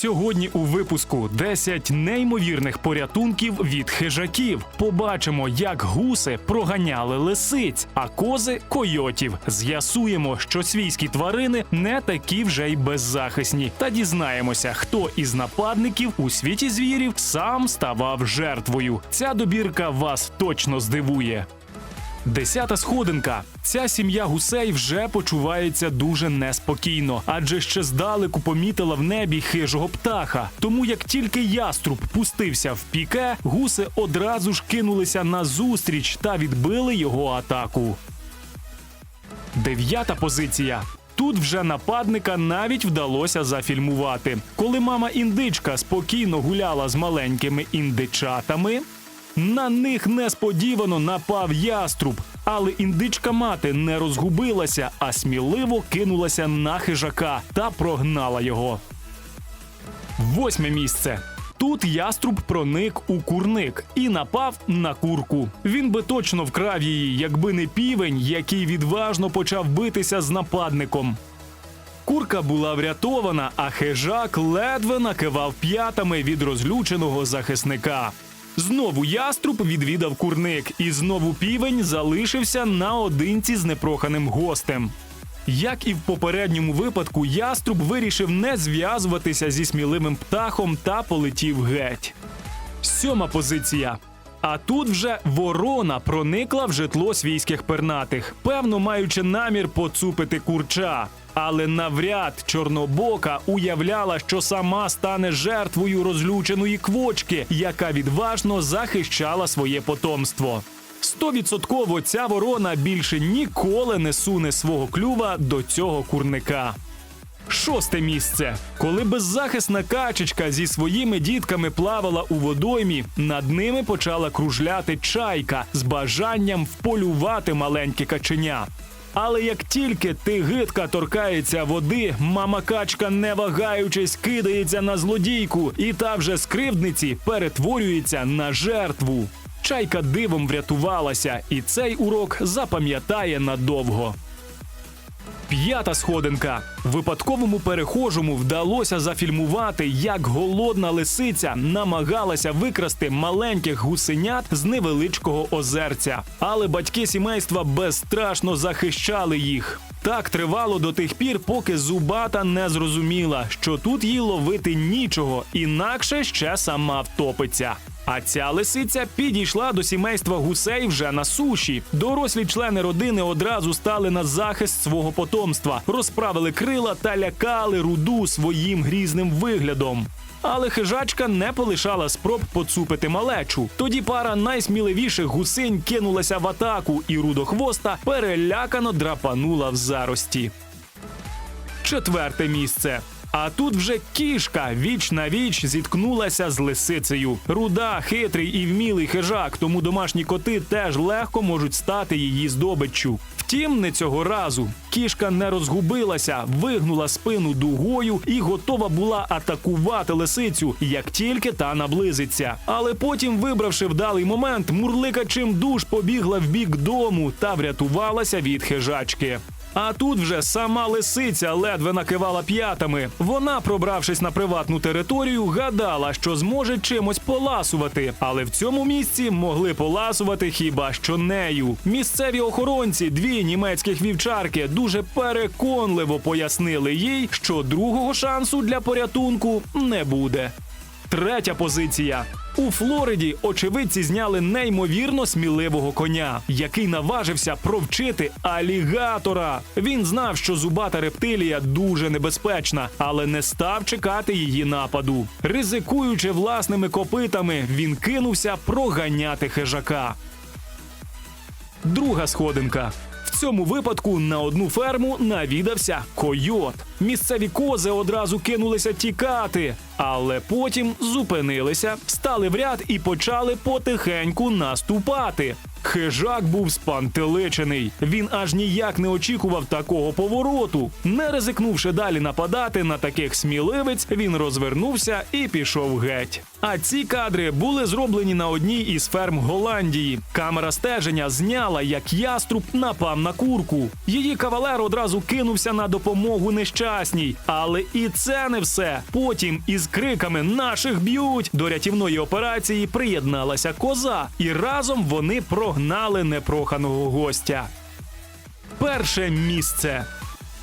Сьогодні у випуску 10 неймовірних порятунків від хижаків. Побачимо, як гуси проганяли лисиць, а кози койотів. З'ясуємо, що свійські тварини не такі вже й беззахисні. Та дізнаємося, хто із нападників у світі звірів сам ставав жертвою. Ця добірка вас точно здивує. Десята сходинка. Ця сім'я гусей вже почувається дуже неспокійно, адже ще здалеку помітила в небі хижого птаха. Тому як тільки яструб пустився в піке, гуси одразу ж кинулися на зустріч та відбили його атаку. Дев'ята позиція. Тут вже нападника навіть вдалося зафільмувати. Коли мама індичка спокійно гуляла з маленькими індичатами, на них несподівано напав яструб, але індичка мати не розгубилася, а сміливо кинулася на хижака та прогнала його. Восьме місце. Тут яструб проник у курник і напав на курку. Він би точно вкрав її, якби не півень, який відважно почав битися з нападником. Курка була врятована, а хижак ледве накивав п'ятами від розлюченого захисника. Знову яструб відвідав курник, і знову півень залишився наодинці з непроханим гостем. Як і в попередньому випадку, яструб вирішив не зв'язуватися зі сміливим птахом та полетів геть. Сьома позиція. А тут вже ворона проникла в житло свійських пернатих, певно маючи намір поцупити курча. Але навряд чорнобока уявляла, що сама стане жертвою розлюченої квочки, яка відважно захищала своє потомство. Стовідсотково ця ворона більше ніколи не суне свого клюва до цього курника. Шосте місце. Коли беззахисна качечка зі своїми дітками плавала у водоймі, над ними почала кружляти чайка з бажанням вполювати маленьке каченя. Але як тільки тигитка торкається води, мама качка, не вагаючись, кидається на злодійку, і та вже з кривдниці перетворюється на жертву. Чайка дивом врятувалася, і цей урок запам'ятає надовго. П'ята сходинка. Випадковому перехожому вдалося зафільмувати, як голодна лисиця намагалася викрасти маленьких гусенят з невеличкого озерця. Але батьки сімейства безстрашно захищали їх. Так тривало до тих пір, поки зубата не зрозуміла, що тут їй ловити нічого, інакше ще сама втопиться. А ця лисиця підійшла до сімейства гусей вже на суші. Дорослі члени родини одразу стали на захист свого потомства, розправили крила та лякали руду своїм грізним виглядом. Але хижачка не полишала спроб поцупити малечу. Тоді пара найсміливіших гусинь кинулася в атаку, і рудохвоста перелякано драпанула в зарості. Четверте місце. А тут вже кішка віч на віч зіткнулася з лисицею. Руда, хитрий і вмілий хижак, тому домашні коти теж легко можуть стати її здобиччю. Втім, не цього разу. Кішка не розгубилася, вигнула спину дугою і готова була атакувати лисицю, як тільки та наблизиться. Але потім, вибравши вдалий момент, мурлика чим душ побігла в бік дому та врятувалася від хижачки. А тут вже сама лисиця ледве накивала п'ятами. Вона, пробравшись на приватну територію, гадала, що зможе чимось поласувати, але в цьому місці могли поласувати хіба що нею. Місцеві охоронці, дві німецьких вівчарки, дуже переконливо пояснили їй, що другого шансу для порятунку не буде. Третя позиція. У Флориді очевидці зняли неймовірно сміливого коня, який наважився провчити алігатора. Він знав, що зубата рептилія дуже небезпечна, але не став чекати її нападу. Ризикуючи власними копитами, він кинувся проганяти хижака. Друга сходинка. В цьому випадку на одну ферму навідався койот. Місцеві кози одразу кинулися тікати, але потім зупинилися, стали в ряд і почали потихеньку наступати. Хижак був спантеличений. Він аж ніяк не очікував такого повороту. Не ризикнувши далі нападати на таких сміливець, він розвернувся і пішов геть. А ці кадри були зроблені на одній із ферм Голландії. Камера стеження зняла, як яструб напав на курку. Її кавалер одразу кинувся на допомогу нещасній. Але і це не все. Потім із криками наших б'ють до рятівної операції приєдналася коза, і разом вони прогнали непроханого гостя. Перше місце.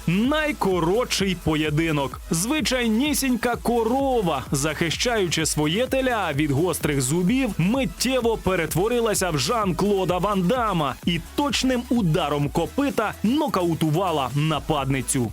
Найкоротший поєдинок. Звичайнісінька корова, захищаючи своє теля від гострих зубів, миттєво перетворилася в Жан-Клода Ван Дама і точним ударом копита нокаутувала нападницю.